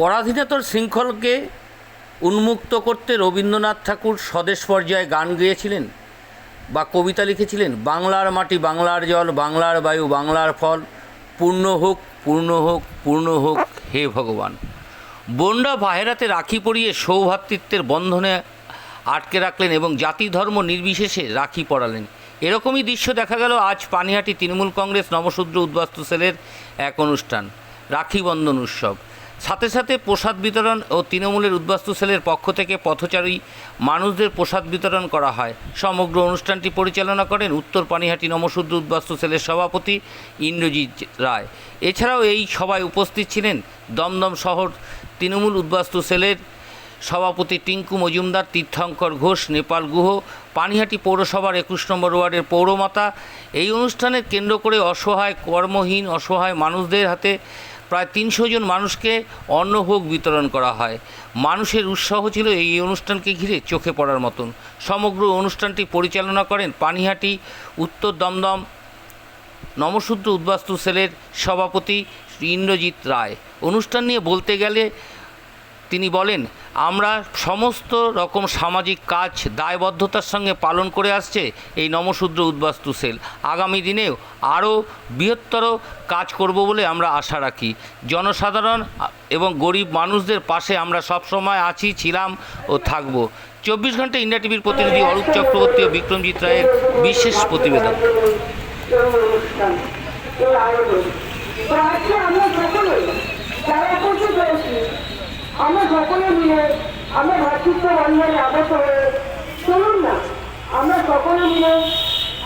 পরাধীনতার শৃঙ্খলকে উন্মুক্ত করতে রবীন্দ্রনাথ ঠাকুর স্বদেশ পর্যায়ে গান গেয়েছিলেন বা কবিতা লিখেছিলেন, বাংলার মাটি বাংলার জল, বাংলার বায়ু বাংলার ফল, পূর্ণ হোক পূর্ণ হোক পূর্ণ হোক, হে ভগবান। বোনরা ভাইরাতে রাখি পরিয়ে সৌভ্রাতৃত্বের বন্ধনে আটকে রাখলেন এবং জাতি ধর্ম নির্বিশেষে রাখি পড়ালেন এরকমই দৃশ্য দেখা গেল আজ পানিহাটি তৃণমূল কংগ্রেস নবশূদ্র উদ্বাস্তু সেলের এক অনুষ্ঠান, রাখি বন্ধন উৎসব। সাথে সাথে প্রসাদ বিতরণ ও তৃণমূলের উদ্বাস্তু সেলের পক্ষ থেকে পথচারী মানুষদের প্রসাদ বিতরণ করা হয়। সমগ্র অনুষ্ঠানটি পরিচালনা করেন উত্তর পানিহাটি নমশূদ্র উদ্বাস্তু সেলের সভাপতি ইন্দ্রজিৎ রায়। এছাড়াও এই সভায় উপস্থিত ছিলেন দমদম শহর তৃণমূল উদ্বাস্তু সেলের সভাপতি টিঙ্কু মজুমদার, তীর্থঙ্কর ঘোষ, নেপাল গুহ, পানিহাটি পৌরসভার একুশ নম্বর ওয়ার্ডের পৌরমাতা। এই অনুষ্ঠানের কেন্দ্র করে অসহায় কর্মহীন, অসহায় মানুষদের হাতে প্রায় তিনশো জন মানুষকে অন্নভোগ বিতরণ করা হয়। মানুষের উৎসাহ ছিল এই অনুষ্ঠানকে ঘিরে চোখে পড়ার মতন। সমগ্র অনুষ্ঠানটি পরিচালনা করেন পানিহাটি, উত্তর দমদম নমশূদ্র উদ্বাস্তু সেলের সভাপতি ইন্দ্রজিৎ রায়। অনুষ্ঠান নিয়ে বলতে গেলে তিনি বলেন, আমরা সমস্ত রকম সামাজিক কাজ দায়বদ্ধতার সঙ্গে পালন করে আসছে এই নমশূদ্র উদ্বাস্তু সেল। আগামী দিনেও আরও বৃহত্তর কাজ করব বলে আমরা আশা রাখি। জনসাধারণ এবং গরিব মানুষদের পাশে আমরা সবসময় আছি, ছিলাম ও থাকব। চব্বিশ ঘণ্টা ইন্ডিয়া টিভির প্রতিনিধি অরূপ চক্রবর্তী ও বিক্রমজিৎ রায়ের বিশেষ প্রতিবেদন এই আয়োজন তো আজকে আমরা সকলে যারা উপস্থিত হয়েছি আমরা সকলে মিলে আমরা ভাতৃত্ব বন্ধনে আবদ্ধ হয়ে চলুন না আমরা সকলে মিলে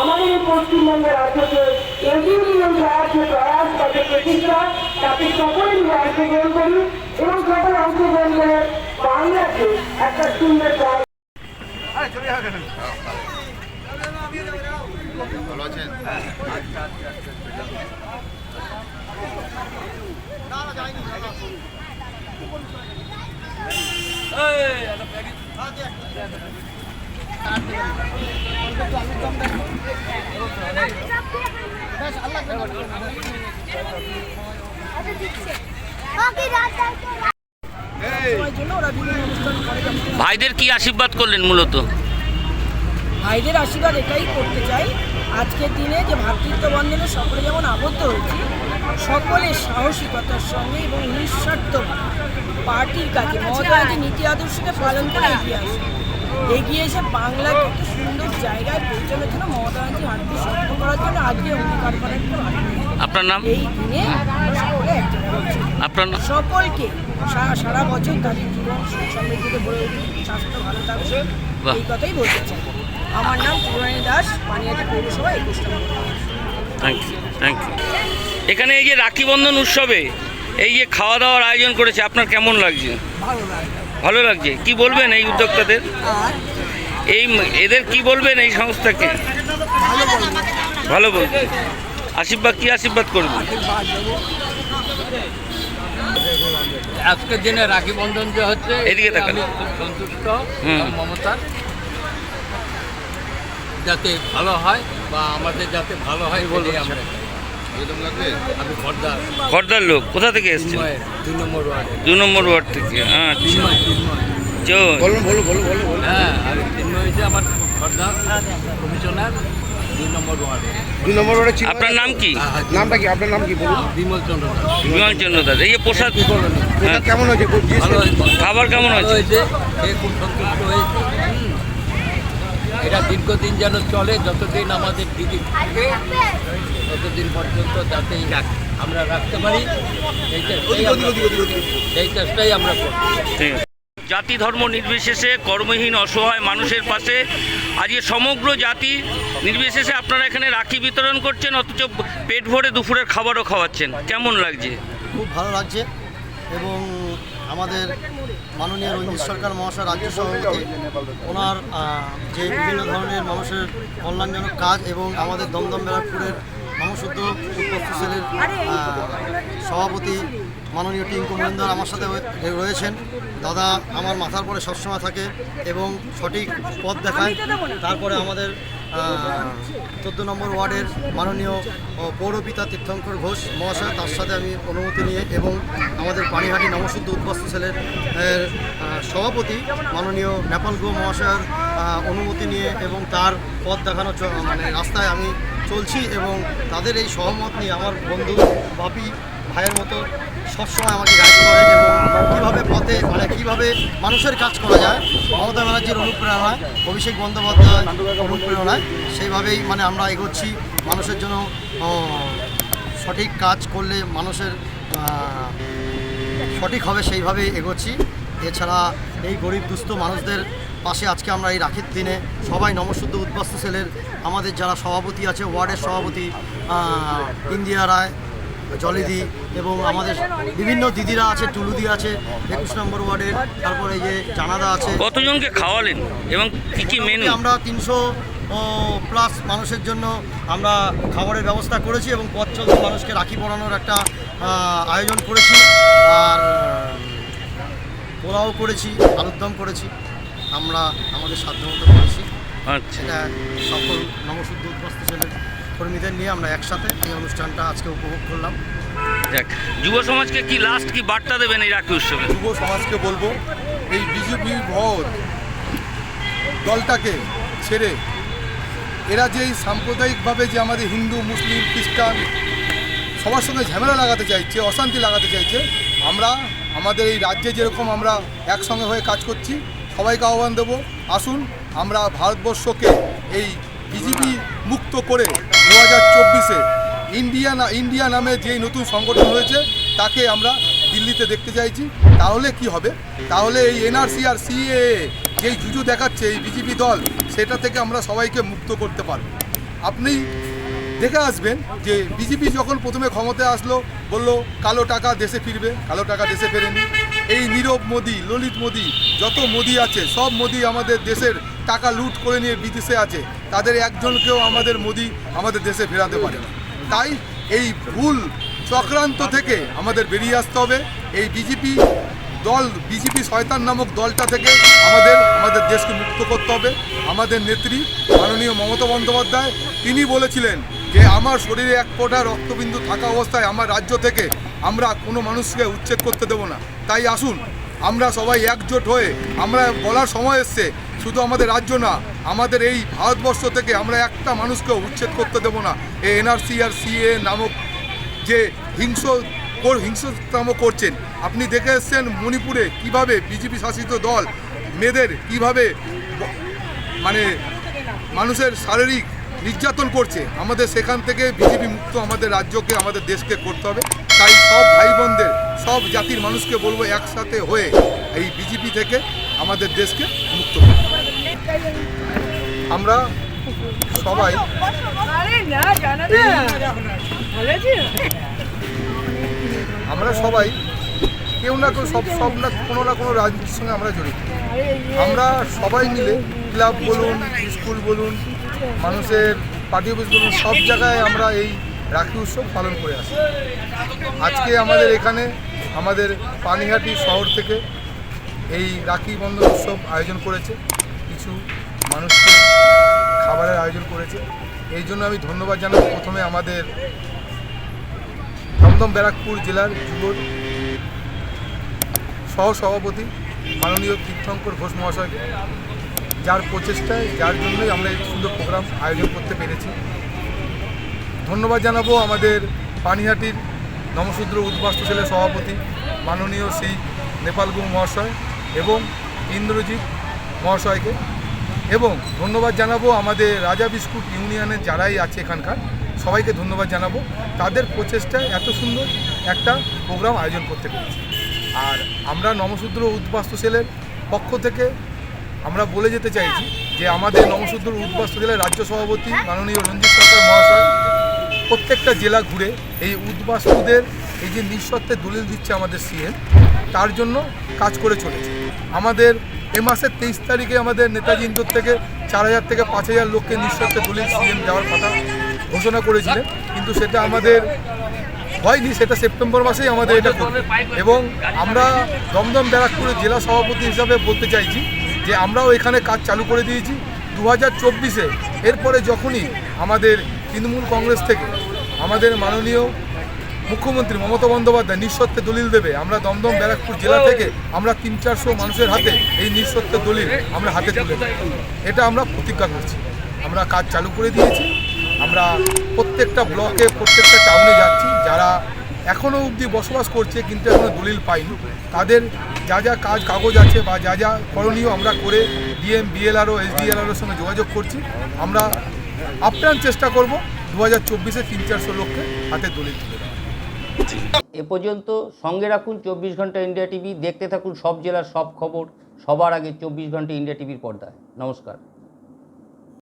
আমাদের এই পশ্চিমবঙ্গের রাজ্যকে এগিয়ে নিয়ে যাওয়ার যে প্রয়াস তাকে প্রতিষ্ঠা তাকে সকলে মিলে অংশগ্রহণ করি এবং সকলে অংশগ্রহণ করে বাংলাকে একটা সুন্দর ভালো আছেন? ভাইদের কি আশীর্বাদ করলেন মূলত? ভাইদের আশীর্বাদ এটাই করতে চাই। আজকের দিনে যে ভ্রাতৃত্ব বন্ধনে সকলে যেমন আবদ্ধ হয়েছি, সকলের সাহসিকতার সঙ্গে এবং নিঃস্বার্থ পার্টির কাছে নীতি আদর্শকে পালন করে এগিয়ে আসে এগিয়ে এসে বাংলাকে একটা সুন্দর জায়গায় পৌঁছানোর জন্য মমতা ব্যানার্জি হাতটি শক্ত করার জন্য আজকে অঙ্গীকার করার জন্য আপনার নাম? এই দিনে সকলে হচ্ছি। আপনার সকলকে সারা বছর তাদের জীবন সমৃদ্ধিতে ভরে উঠুক স্বাস্থ্য ভালো থাকবে এই কথাই বলতে চাই। আমার নাম পুরানি দাস পানিয়াটি পৌরসভা একুশ থ্যাংক ইউ থ্যাংক ইউ এখানে এই যে রাখি বন্ধন উৎসবে এই যে খাওয়া দাওয়ার আয়োজন করেছে আপনার কেমন লাগছে? ভালো লাগে ভালো লাগছে। কি বলবেন এই উদ্যোক্তাদের? এই এদের কি বলবেন এই সংস্থাকে? ভালো বলব বলবেন। আশীর্বাদ কি আশীর্বাদ করবেন? আজকের দিনে রাখি বন্ধন যে হচ্ছে এদিকে। সন্তুষ্ট মমতার যাতে ভালো হয় বা আমাদের যাতে ভালো হয় বলে আমরা চাই। এরকম লাগবে আমি খর্দার লোক কোথা থেকে এসছেন? ওয়ার্ডে। দু নম্বর ওয়ার্ড থেকে আচ্ছা। বলুন বলুন বলুন বলুন হ্যাঁ আর তিনময় হচ্ছে আমার খর্দার কমিশনার দুই নম্বর ওয়ার্ডে। দুই নম্বর ওয়ার্ডে ছিল আপনার নাম কি? হ্যাঁ, হ্যাঁ, নামটা কি? আপনার নাম কি? বলুন। বিমল চন্দ্র দাস। চন্দ্র দাস। এই প্রসাদ হ্যাঁ, কেমন হয়েছে। খাবার কেমন হয়েছে? খুব সন্তুষ্ট হয়েছে। এটা দীর্ঘদিন যেন চলে যতদিন আমাদের দিদি থাকবে ততদিন পর্যন্ত যাতে আমরা রাখতে পারি। এই চেষ্টাই আমরা করি জাতি ধর্ম নির্বিশেষে কর্মহীন অসহায় মানুষের পাশে। আজকে সমগ্র জাতি নির্বিশেষে আপনারা এখানে রাখি বিতরণ করছেন অথচ পেট ভরে দুপুরের খাবারও খাওয়াচ্ছেন। কেমন লাগছে? খুব ভালো লাগছে এবং আমাদের মাননীয় রঞ্জিত সরকার মহাশয়, রাজ্য সভাপতি, ওনার যে বিভিন্ন ধরনের মানুষের কল্যাণজনক কাজ এবং আমাদের দমদম ব্যারাকপুরের সেলের সভাপতি মাননীয় টিঙ্কু মহিন্দর আমার সাথে রয়েছেন। দাদা আমার মাথার পরে সবসময় থাকে এবং সঠিক পথ দেখায়। তারপরে আমাদের চোদ্দ নম্বর ওয়ার্ডের মাননীয় পৌরপিতা তীর্থঙ্কর ঘোষ মহাশয়, তার সাথে আমি অনুমতি নিয়ে এবং আমাদের পানিহাটি নবশুদ্ধ উদ্বাস্তু সেলের সভাপতি মাননীয় নেপাল গো মহাশয়ের অনুমতি নিয়ে এবং তার পথ দেখানো মানে রাস্তায় আমি চলছি এবং তাদের এই সহমত নিয়ে আমার বন্ধু বাপি ভাইয়ের মতো সবসময় আমাকে গাইড করে এবং কীভাবে পথে মানে কীভাবে মানুষের কাজ করা যায় মমতা ব্যানার্জির অনুপ্রেরণায় অভিষেক বন্দ্যোপাধ্যায় অনুপ্রেরণায় সেইভাবেই মানে আমরা এগোচ্ছি। মানুষের জন্য সঠিক কাজ করলে মানুষের সঠিক হবে সেইভাবেই এগোচ্ছি। এছাড়া এই গরিব দুস্থ মানুষদের পাশে আজকে আমরা এই রাখির দিনে সবাই নমশুদ্ধ উদ্বাস্তু সেলের আমাদের যারা সভাপতি আছে ওয়ার্ডের সভাপতি ইন্দিয়া রায় জলিদি এবং আমাদের বিভিন্ন দিদিরা আছে টুলুদি আছে একুশ নম্বর ওয়ার্ডের তারপরে এই যে জানাদা আছে। কতজনকে খাওয়ালেন এবং কি কি মেনু আমরা তিনশো প্লাস মানুষের জন্য আমরা খাবারের ব্যবস্থা করেছি এবং পথ চলতি মানুষকে রাখি পরানোর একটা আয়োজন করেছি। আর পোলাও করেছি আলুর দম করেছি। আমরা আমাদের সাধ্যমতো করেছি। আচ্ছা। এটা সকল নবশুদ্ধ উদ্বস্ত ছেলের কর্মীদের নিয়ে আমরা একসাথে এই অনুষ্ঠানটা আজকে উপভোগ করলাম। দেখ যুব সমাজকে কি লাস্ট কি বার্তা দেবেন এই রাখি উৎসবে? যুব সমাজকে বলব এই বিজেপি ভোট দলটাকে ছেড়ে এরা যে এই সাম্প্রদায়িকভাবে যে আমাদের হিন্দু মুসলিম খ্রিস্টান সবার সঙ্গে ঝামেলা লাগাতে চাইছে অশান্তি লাগাতে চাইছে আমরা আমাদের এই রাজ্যে যেরকম আমরা একসঙ্গে হয়ে কাজ করছি সবাইকে আহ্বান দেবো আসুন আমরা ভারতবর্ষকে এই বিজেপি মুক্ত করে দু হাজার চব্বিশে ইন্ডিয়া না ইন্ডিয়া নামে যে নতুন সংগঠন হয়েছে, তাকে আমরা দিল্লিতে দেখতে চাইছি। তাহলে কি হবে? তাহলে এই এনআরসি আর সিএ যেই জুজু দেখাচ্ছে, এই বিজেপি দল, সেটা থেকে আমরা সবাইকে মুক্ত করতে পারব। আপনি দেখে আসবেন যে বিজেপি যখন প্রথমে ক্ষমতায় আসলো, বলল, কালো টাকা দেশে ফিরবে, কালো টাকা দেশে ফেরেনি। এই নীরব মোদি, ললিত মোদি, যত মোদি আছে, সব মোদি আমাদের দেশের টাকা লুট করে নিয়ে বিদেশে আছে। তাদের একজনকেও আমাদের মোদি আমাদের দেশে ফেরাতে পারে না তাই এই ভুল চক্রান্ত থেকে আমাদের বেরিয়ে আসতে হবে। এই বিজেপি দল, বিজেপি শয়তান নামক দলটা থেকে আমাদের আমাদের দেশকে মুক্ত করতে হবে। আমাদের নেত্রী মাননীয় মমতা বন্দ্যোপাধ্যায়, তিনি বলেছিলেন যে, আমার শরীরে এক ফোঁটা রক্তবিন্দু থাকা অবস্থায় আমার রাজ্য থেকে আমরা কোনো মানুষকে উচ্ছেদ করতে দেবো না। তাই আসুন, আমরা সবাই একজোট হয়ে, আমরা বলার সময় এসছে শুধু আমাদের রাজ্য না, আমাদের এই ভারতবর্ষ থেকে আমরা একটা মানুষকে উচ্ছেদ করতে দেব না। এই এনআরসি আর সিএ নামক যে হিংস হিংসতম করছেন, আপনি দেখে এসছেন মণিপুরে কীভাবে বিজেপি শাসিত দল, মেয়েদের কীভাবে মানে মানুষের শারীরিক নির্যাতন করছে। আমাদের সেখান থেকে বিজেপি মুক্ত আমাদের রাজ্যকে, আমাদের দেশকে করতে হবে। তাই সব ভাই বোনদের সব জাতির মানুষকে বলব একসাথে হয়ে এই বিজেপি থেকে আমাদের দেশকে মুক্ত আমরা সবাই আমরা সবাই কেউ না কেউ সব সব না কোনো না কোনো রাজনীতির সঙ্গে আমরা জড়িত। আমরা সবাই মিলে ক্লাব বলুন, স্কুল বলুন মানুষের পার্টি অফিস বলুন, সব জায়গায় আমরা এই রাখি উৎসব পালন করে আসি। আজকে আমাদের এখানে আমাদের পানিহাটি শহর থেকে এই রাখি বন্ধন উৎসব আয়োজন করেছে। কিছু মানুষকে খাবারের আয়োজন করেছে। এই জন্য আমি ধন্যবাদ জানাব প্রথমে আমাদের দমদম ব্যারাকপুর জেলার যুব সহ সভাপতি মাননীয় তীর্থঙ্কর ঘোষ মহাশয়কে। যার প্রচেষ্টায়, যার জন্যই আমরা এই সুন্দর প্রোগ্রাম আয়োজন করতে পেরেছি। ধন্যবাদ জানাব আমাদের পানিহাটির নমশূদ্র উদ্বাস্তু সেলের সভাপতি, মাননীয় শ্রী নেপালগু মহাশয় এবং ইন্দ্রজিৎ মহাশয়কে। এবং ধন্যবাদ জানাব আমাদের রাজা বিস্কুট ইউনিয়নের যারাই আছে এখানকার, সবাইকে ধন্যবাদ জানাব। তাদের প্রচেষ্টায় এত সুন্দর একটা প্রোগ্রাম আয়োজন করতে পেরেছি। আর আমরা নমশূদ্র উদ্বাস্তু সেলের পক্ষ থেকে আমরা বলে যেতে চাইছি যে আমাদের নমশূদ্র উদ্বাস্তু সেলের রাজ্য সভাপতি মাননীয় রঞ্জিত সরকার মহাশয়, প্রত্যেকটা জেলা ঘুরে এই উদ্বাস্তুদের, এই যে নিঃশর্তে দলিল দিচ্ছে আমাদের সিএম, তার জন্য কাজ করে চলেছে। আমাদের এ মাসের তেইশ তারিখে আমাদের নেতাজি ইন্দোর থেকে চার হাজার থেকে পাঁচ হাজার লোককে নিঃশর্তে দলিল সিএম দেওয়ার কথা ঘোষণা করেছিলেন, কিন্তু সেটা আমাদের হয়নি, সেটা সেপ্টেম্বর মাসেই আমাদের এটা এবং আমরা দমদম ব্যারাকপুরের জেলা সভাপতি হিসাবে বলতে চাইছি যে আমরাও এখানে কাজ চালু করে দিয়েছি দু হাজার চব্বিশে। এরপরে যখনই আমাদের তৃণমূল কংগ্রেস থেকে আমাদের মাননীয় মুখ্যমন্ত্রী মমতা বন্দ্যোপাধ্যায় নিঃসত্ত্বে দলিল দেবে আমরা দমদম ব্যারাকপুর জেলা থেকে আমরা তিন চারশো মানুষের হাতে এই নিঃসত্ত্বের দলিল আমরা হাতে তুলে দেব। এটা আমরা প্রতিজ্ঞা করছি। আমরা কাজ চালু করে দিয়েছি। আমরা প্রত্যেকটা ব্লকে প্রত্যেকটা টাউনে যাচ্ছি। যারা এখনও অবধি বসবাস করছে, কিন্তু এখনও দলিল পাইনি। তাদের যা যা কাজ, কাগজ আছে বা যা যা করণীয় আমরা করে ডিএম বিএলআরও এসডিএলআরওর সঙ্গে যোগাযোগ করছি। আমরা আপ্রাণ চেষ্টা করব দু হাজার চব্বিশে তিন চারশো লোককে হাতে দলিল তুলে এ পর্যন্ত সঙ্গে রাখুন চব্বিশ ঘণ্টা ইন্ডিয়া টিভি। দেখতে থাকুন সব জেলার সব খবর। সবার আগে চব্বিশ ঘণ্টা ইন্ডিয়া টিভির পর্দায়। নমস্কার।